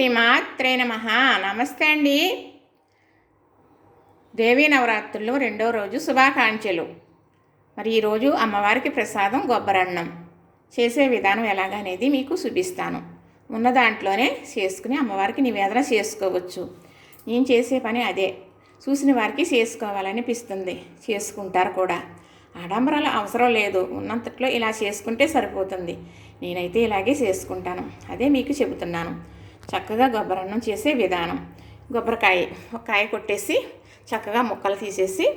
శ్రీమాత్రే నమ. నమస్తే అండి. దేవీ నవరాత్రుల్లో రెండో రోజు శుభాకాంక్షలు. మరి ఈరోజు అమ్మవారికి ప్రసాదం కొబ్బరన్నం చేసే విధానం ఎలాగనేది మీకు చూపిస్తాను. ఉన్న దాంట్లోనే చేసుకుని అమ్మవారికి నివేదన చేసుకోవచ్చు. నేను చేసే పని అదే. చూసిన వారికి చేసుకోవాలనిపిస్తుంది. చేసుకుంటారు కూడా. ఆడంబరాలు అవసరం లేదు. ఉన్నంతట్లో ఇలా చేసుకుంటే సరిపోతుంది. నేనైతే ఇలాగే చేసుకుంటాను. అదే మీకు చెబుతున్నాను. చక్కగా గొబ్బరన్నం చేసే విధానం. కొబ్బరికాయ ఒక కాయ కొట్టేసి చక్కగా ముక్కలు తీసేసి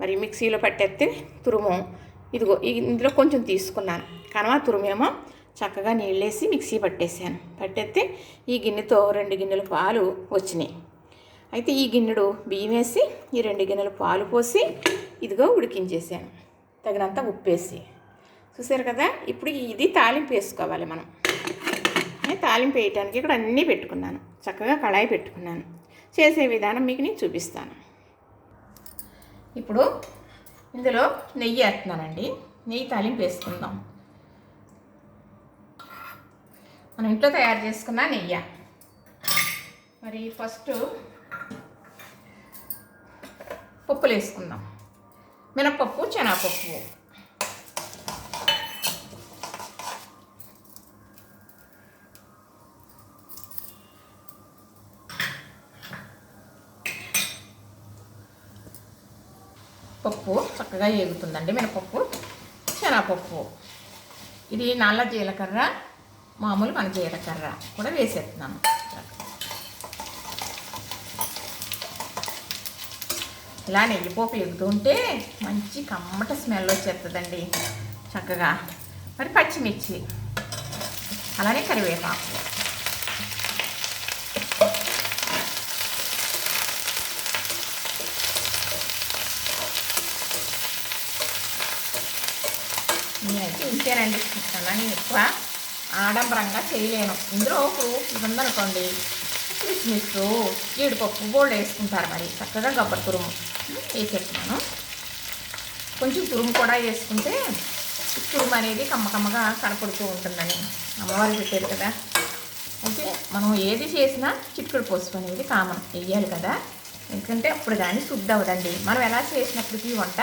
మరి మిక్సీలో పట్టేస్తే తురుము. ఇదిగో ఈ- ఇందులో కొంచెం తీసుకున్నాను. కనుమ తురుమేమో చక్కగా నీళ్ళేసి మిక్సీ పట్టేసాను. పట్టేస్తే ఈ గిన్నెతో రెండు గిన్నెలు పాలు వచ్చినాయి. అయితే ఈ గిన్నెడు బియ్యం వేసి ఈ రెండు గిన్నెలు పాలు పోసి ఇదిగో ఉడికించేసాను. తగినంత ఉప్పేసి. చూసారు కదా? ఇప్పుడు ఇది తాలింపు వేసుకోవాలి మనం. తాలింపు వేయటానికి ఇక్కడ అన్నీ పెట్టుకున్నాను. చక్కగా కళాయి పెట్టుకున్నాను. చేసే విధానం మీకు నేను చూపిస్తాను. ఇప్పుడు ఇందులో నెయ్యి వేస్తున్నానండి. నెయ్యి తాలింపు వేసుకుందాం. మనం ఇంట్లో తయారు చేసుకున్న నెయ్యి. మరి ఫస్ట్ పప్పులు వేసుకుందాం. మినపప్పు శనగపప్పు. పప్పు చక్కగా ఏగుతుందండి మినపప్పు శనగపప్పు. ఇది నల్ల జీలకర్ర మామూలు మన జీలకర్ర కూడా వేసేస్తున్నాను. ఇలా నెయ్యిపోపు ఎగుతుంటే మంచి కమ్మట స్మెల్ వచ్చేస్తుందండి చక్కగా. మరి పచ్చిమిర్చి అలానే కరివేపాకు నేనైతే ఇంతేనండి. అలా నేను ఎక్కువ ఆడంబరంగా చేయలేను. ఇందులో ఒక ఉందనుకోండి. కిస్మిస్ జీడిపప్పు బోల్డ్ వేసుకుంటారు మరి. చక్కగా గబ్బర్ తురుము వేసేస్తున్నాను. కొంచెం తురుము కూడా వేసుకుంటే తురుము అనేది కమ్మకమ్మగా కనపడుతూ ఉంటుందని అమ్మవారు పెట్టారు కదా. అయితే మనం ఏది చేసినా చిక్కుడు పోసుకు అనేది కామన్. వేయాలి కదా. ఎందుకంటే అప్పుడు దాన్ని శుద్ధి అవ్వదండి. మనం ఎలా చేసినప్పటికీ వంట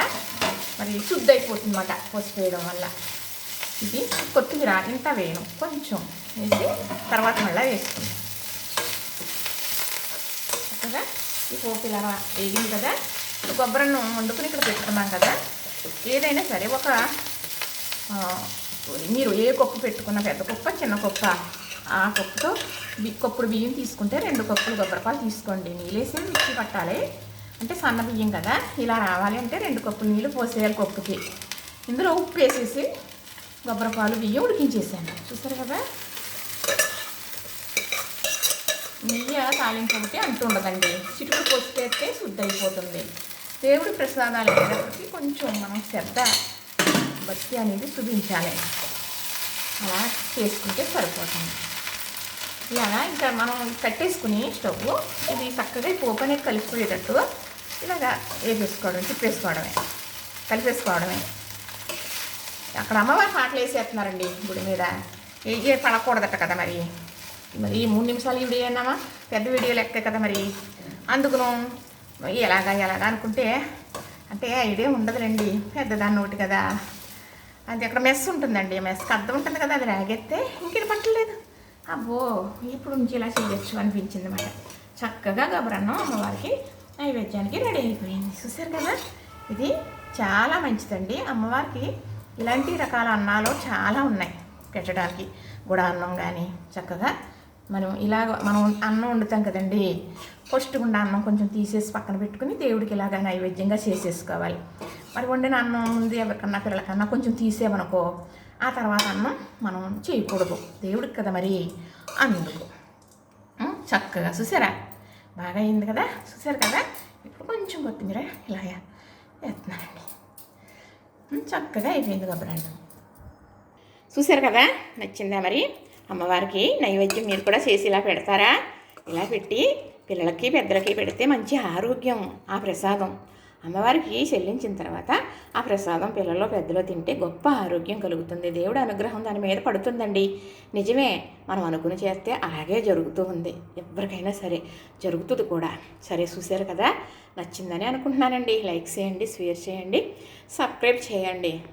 మరి శుద్ధి అయిపోతుందన్నమాట. అన్నమాట వేయడం వల్ల. ఇది కొత్తిమీర ఇంత వేయను. కొంచెం వేసి తర్వాత మళ్ళీ వేసుకుంటాం చక్కగా ఈ పోపు ఇలా వేగింది కదా? కొబ్బరిని వండుకుని ఇక్కడ పెట్టుకున్నాం కదా? ఏదైనా సరే ఒక మీరు ఏ కప్పు పెట్టుకున్న పెద్ద కుప్ప చిన్న కుప్ప. ఆ కప్పుతో బి కప్పుడు బియ్యం తీసుకుంటే రెండు కప్పులు కొబ్బరిపాలు తీసుకోండి. నీళ్ళేసి మిక్సీ పట్టాలి. అంటే సన్న బియ్యం కదా? ఇలా రావాలి అంటే రెండు కప్పులు నీళ్ళు పోసేయాలి కప్పుకి. ఇందులో ఉప్పు వేసేసి కొబ్బరిపాలు బియ్యం ఉడికించేసాను. చూసారు కదా? నెయ్యి తాలింపు ఒకటి అంటూ ఉండదండి. చిటుకు పోస్తే శుద్ధి అయిపోతుంది. దేవుడి ప్రసాదాలు అయినప్పటికీ కొంచెం మనం శ్రద్ధ భక్తి అనేది చూపించాలి అలా చేసుకుంటే సరిపోతుంది. ఇలాగా ఇంకా మనం కట్టేసుకుని స్టవ్ ఇది చక్కగా ఈ పోపు అనేది కలిసిపోయేటట్టు ఇలాగా వేసేసుకోవడం తిప్పేసుకోవడమే. కలిపేసుకోవడమే. అక్కడ అమ్మవారి పాటలు వేసేస్తున్నారండి గుడి మీద. ఏ పడకూడదట కదా మరి. మరి ఈ మూడు నిమిషాలు ఈ వీడియో అన్నామా? పెద్ద వీడియో లెక్క కదా మరి. అందుకును ఎలాగా ఎలాగా అనుకుంటే అంటే ఐడియా ఉండదులేండి. పెద్దదాన్ని ఒకటి కదా. అది అక్కడ మెస్ ఉంటుందండి మెస్కి అర్థం ఉంటుంది కదా అది రాగెత్తే ఇంకేం పట్టలేదు. అబ్బో ఇప్పుడు నుంచి ఇలా చేయొచ్చు అనిపించింది అన్నమాట చక్కగా గబరన్నం అమ్మవారికి నైవేద్యానికి రెడీ అయిపోయింది. చూసారు కదా? ఇది చాలా మంచిదండి. అమ్మవారికి ఇలాంటి రకాల అన్నాలు చాలా ఉన్నాయి పెట్టడానికి. గుడా అన్నం కానీ చక్కగా మనం ఇలాగ మనం అన్నం వండుతాం కదండి. ఫస్ట్ గుండా అన్నం కొంచెం తీసేసి పక్కన పెట్టుకుని దేవుడికి ఇలాగ నైవేద్యంగా చేసేసుకోవాలి. మరి వండిన అన్నం ఉంది ఎవరికన్నా పిల్లలకన్నా కొంచెం తీసేమనుకో ఆ తర్వాత అన్నం మనం చేయకూడదు. దేవుడికి కదా మరి అందుకు. చక్కగా చూసారా? బాగా అయింది కదా? చూసారు కదా? ఇప్పుడు కొంచెం కొత్తిమీర ఇలా వేస్తున్నానండి. చక్కగా అయిపోయింది గబ్బరండి చూసారు కదా? నచ్చిందా మరి? అమ్మవారికి నైవేద్యం మీరు కూడా చేసి ఇలా పెడతారా? ఇలా పెట్టి పిల్లలకి పెద్దలకి పెడితే మంచి ఆరోగ్యం ఆ ప్రసాదం. అమ్మవారికి చెల్లించిన తర్వాత ఆ ప్రసాదం పిల్లలు పెద్దలు తింటే గొప్ప ఆరోగ్యం కలుగుతుంది. దేవుడి అనుగ్రహం దాని మీద పడుతుందండి. నిజమే మనం అనుకుని చేస్తే అలాగే జరుగుతూ ఉంది. ఎవరికైనా సరే జరుగుతుంది కూడా. సరే చూశారు కదా? నచ్చిందని అనుకుంటున్నానండి. లైక్ చేయండి షేర్ చేయండి సబ్స్క్రైబ్ చేయండి.